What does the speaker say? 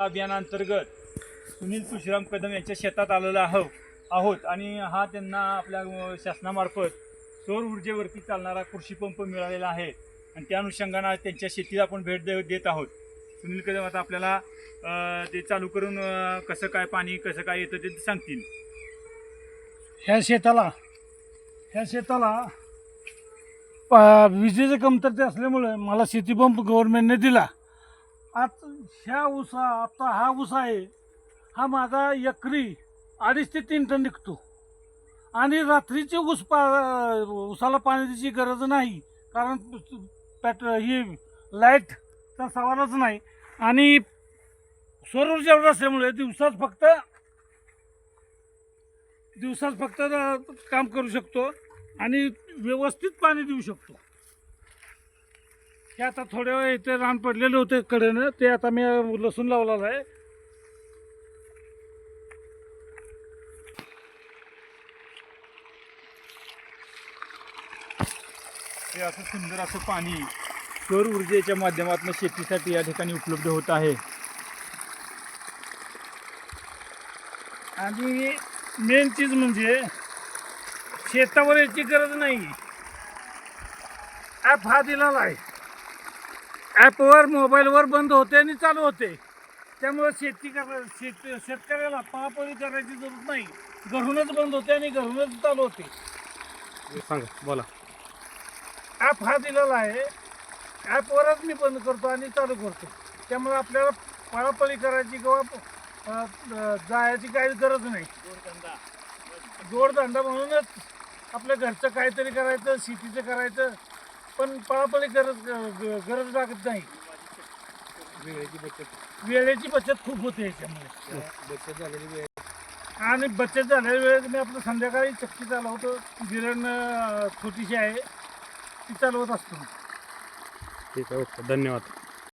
अभियानांतर्गत सुनील तुशीराम कदम यांच्या शेतात आलेलो आहो आहोत. आणि हा त्यांना आपल्या शासनामार्फत सौर ऊर्जेवरती चालणारा कृषी पंप मिळालेला आहे. आणि त्या अनुषंगानं त्यांच्या शेतीला आपण भेट दे देत आहोत. सुनील कदम आता आपल्याला ते चालू करून कसं काय पाणी कसं काय येतं ते सांगतील. ह्या शेताला ह्या शेताला प- कमतरते असल्यामुळे मला शेतीपंप गव्हर्नमेंटने दिला. आज ह्या ऊसा आता हा उसा आहे. हा माझा एकरी अडीच ते तीन टन निघतो. आणि रात्रीचे ऊस पा ऊसाला पाणी द्यायची गरज नाही कारण पॅट ही लाईटचा सवालच नाही. आणि सौर ऊर्जा असल्यामुळे दिवसात फक्त दिवसात फक्त काम करू शकतो आणि व्यवस्थित पाणी देऊ शकतो. हे आता थोड्या वेळ इथे रान पडलेले होते कडेनं. ते आता मी लसूण लावलेलं आहे. हे असं सुंदर असं पाणी सौर ऊर्जेच्या माध्यमातून शेतीसाठी या ठिकाणी उपलब्ध होत आहे. आणि मेन चीज म्हणजे शेतावर याची गरज नाही. ॲप हा दिलेला आहे. ॲपवर मोबाईलवर बंद होते आणि चालू होते. त्यामुळे शेती करा शेत शेतकऱ्याला पळापळी करायची जरूरत नाही. घरूनच बंद होते आणि घरूनच चालू होते. सांगा बोला. ॲप हा दिलेला आहे. ॲपवरच मी बंद करतो आणि चालू करतो. त्यामुळे आपल्याला पळापळी करायची किंवा जायची काही गरज नाही. जोडधंदा म्हणूनच आपल्या घरचं काहीतरी करायचं शेतीचं करायचं. पण पळापळी गरज ग- गरज लागत नाही. वेळेची बचत. वेळेची बचत खूप होते याच्यामुळे. बचत झालेली वेळ. आणि बचत झालेल्या वेळेत मी आपलं संध्याकाळी चक्की चालवतो. गिरण अ, छोटीशी आहे. ती चालवत असतो. ठीक आहे ओके. धन्यवाद.